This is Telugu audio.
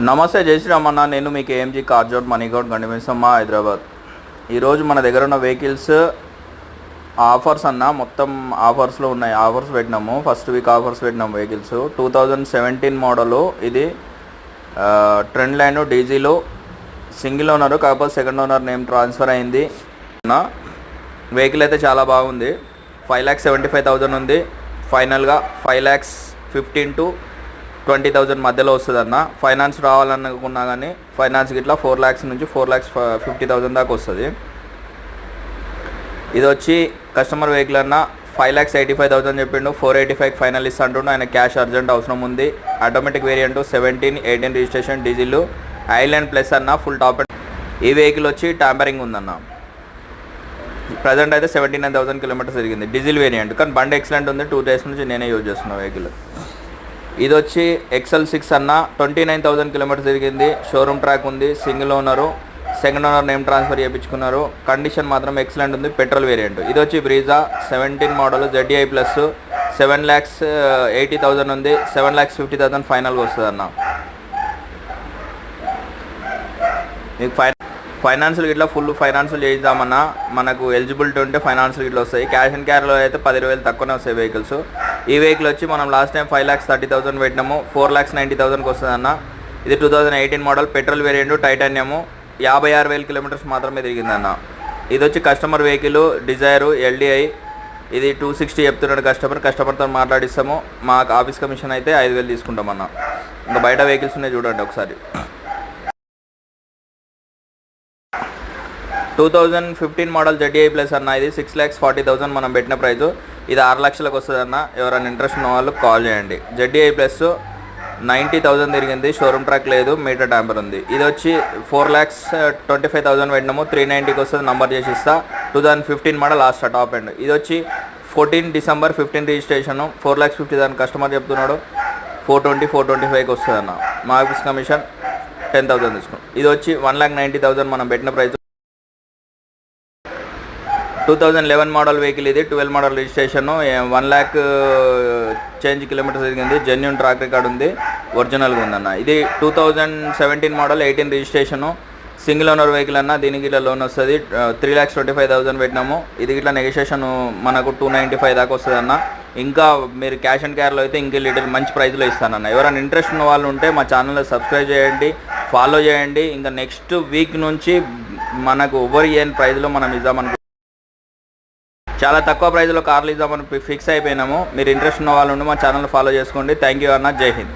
నమస్తే జై శ్రీరామ్ నేను మీకు ఏఎంజీ కార్జోట్ మణిగౌడ్ గండిమిసమ్మ హైదరాబాద్. ఈరోజు మన దగ్గర ఉన్న వెహికల్స్ ఆఫర్స్ అన్న మొత్తం ఆఫర్స్లో ఉన్నాయి. ఆఫర్స్ పెట్టినాము. ఫస్ట్ వీక్ ఆఫర్స్ పెట్టినాము vehicles. Two thousand seventeen model. ఇది ట్రెండ్ లైన్ డీజీలో సింగిల్ ఓనర్ కాకపోతే సెకండ్ ఓనర్ నేమ్ ట్రాన్స్ఫర్ అయింది. అన్న వెహికల్ అయితే చాలా బాగుంది. Five lakhs seventy five thousand ఉంది. ఫైనల్గా five lakhs fifteen to twenty thousand మధ్యలో వస్తుంది అన్న ఫైనాన్స్ రావాలనుకున్నా కానీ ఫైనాన్స్ గిట్లా ఫోర్ ల్యాక్స్ నుంచి ఫోర్ ల్యాక్స్ ఫిఫ్టీ థౌజండ్ దాకా వస్తుంది. ఇది వచ్చి కస్టమర్ వెహికల్ అన్న five lakhs eighty five thousand చెప్పిండు. ఫోర్ ఎయిటీ ఫైవ్ ఫైనల్ ఇస్తా అంటుండు ఆయన క్యాష్ అర్జెంట్ అవసరం ఉంది. Automatic variant seventeen eighteen registration diesel island plus అన్న ఫుల్ టాప్ అండ్ ఈ వెహికల్ వచ్చి టాంపరింగ్ ఉందన్న. ప్రజెంట్ అయితే సెవెంటీ నైన్ థౌసండ్ కిలోమీటర్స్ జరిగింది డీజిల్ వేరియంట్. కానీ బండి ఎక్సలెంట్ ఉంది. టూ డేస్ నుంచి నేనే యూజ్ చేస్తున్నా వెహికల్. ఇది వచ్చి ఎక్సెల్ సిక్స్ అన్న. ట్వంటీ నైన్ థౌసండ్ కిలోమీటర్స్ తిరిగింది. షోరూమ్ ట్రాక్ ఉంది. Single owner second owner name transfer చేయించుకున్నారు. కండిషన్ మాత్రం ఎక్సలెంట్ ఉంది. పెట్రోల్ వేరియంట్ ఇది వచ్చి Brezza seventeen model ZI plus seven lakhs eighty thousand ఉంది. సెవెన్ ల్యాక్స్ ఫిఫ్టీ థౌసండ్ ఫైనల్గా వస్తుంది అన్న మీకు ఫైన్ ఫైనాన్షియల్ ఇట్లా ఫుల్ ఫైనాన్షియల్ చేద్దామన్నా మనకు ఎలిజిబిలిటీ ఉంటే ఫైనాన్షియల్ ఇట్లా వస్తాయి. క్యాష్ అండ్ క్యారీలో అయితే పది వేలు తక్కువనే వస్తాయి వెహికల్స్ ఈ వెహికల్ వచ్చి మనం last time five lakhs thirty thousand పెట్టినాము. ఫోర్ ల్యాక్స్ నైంటీ థౌసండ్కి వస్తుంది అన్న ఇది two thousand eighteen model petrol variant titanium యాభై ఆరు వేల కిలోమీటర్స్ మాత్రమే తిరిగిందన్న. ఇది వచ్చి కస్టమర్ వెహికల్ డిజైరు ఎల్డిఐ ఇది టూ సిక్స్టీ చెప్తున్నాడు కస్టమర్ కస్టమర్తో మాట్లాడిస్తాము. మాకు ఆఫీస్ కమిషన్ అయితే ఐదు వేలు తీసుకుంటామన్నా. ఇంకా బయట వెహికల్స్ ఉన్నాయి చూడండి ఒకసారి. Two thousand fifteen model ZDI plus అన్న ఇది సిక్స్ ల్యాక్స్ ఫార్టీ థౌసండ్ మనం పెట్టిన ప్రైస్ ఇది ఆరు లక్షలకు వస్తుంది అన్న ఎవరైనా ఇంట్రెస్ట్ ఉన్న వాళ్ళు కాల్ చేయండి. జడ్డీఐ ప్లస్ నైంటీ థౌసండ్ తిరిగింది. షోరూమ్ ట్రాక్ లేదు. మీటర్ ట్యాంపర్ ఉంది. ఇది వచ్చి four lakhs twenty five thousand పెట్టినాము. త్రీ నైంటీకి వస్తుంది. నంబర్ చేసి ఇస్తా. Two thousand fifteen model last top end ఇది వచ్చి fourteen December fifteen registration. Four lakhs fifty thousand customer చెప్తున్నాడు. ఫోర్ ట్వంటీ ఫోర్ ట్వంటీ ఫైవ్కి వస్తుంది అన్న మా ఆఫీస్ కమిషన్ టెన్ థౌసండ్ తీసుకున్నాం. ఇది వచ్చి వన్ ల్యాక్ నైంటీ థౌసండ్ మనం పెట్టిన price two thousand eleven model vehicle ఇది twelve model registration. One lakh change kilometres జరిగింది జెన్యున్ ట్రాక్ రికార్డ్ ఉంది. ఒరిజినల్గా ఉందన్న. ఇది two thousand seventeen model eighteen registration. Single owner vehicle అన్న దీనికి ఇట్లా లోన్ వస్తుంది. Three lakhs twenty five thousand పెట్టినాము. ఇది ఇట్లా నెగోషియేషన్ మనకు టూ నైంటీ ఫైవ్ దాకా వస్తుంది అన్న. ఇంకా మీరు క్యాష్ అండ్ క్యార్లో అయితే ఇంక లీటర్ మంచి ప్రైస్లో ఇస్తానన్న. ఎవరైనా ఇంట్రెస్ట్ ఉన్న వాళ్ళు ఉంటే మా ఛానల్లో సబ్స్క్రైబ్ చేయండి ఫాలో చేయండి. ఇంకా నెక్స్ట్ వీక్ నుంచి మనకు ఓవర్ ఇయర్ ప్రైజ్లో మనం ఇద్దామనుకుంటున్నాం చాలా తక్కువ ప్రైజ్లో కార్లు ఇద్దామని ఫిక్స్ అయిపోయినాము. మీరు ఇంట్రెస్ట్ ఉన్న వాళ్ళు మా ఛానల్ ఫాలో చేసుకోండి. థ్యాంక్ యూ అన్న. జై హింద్.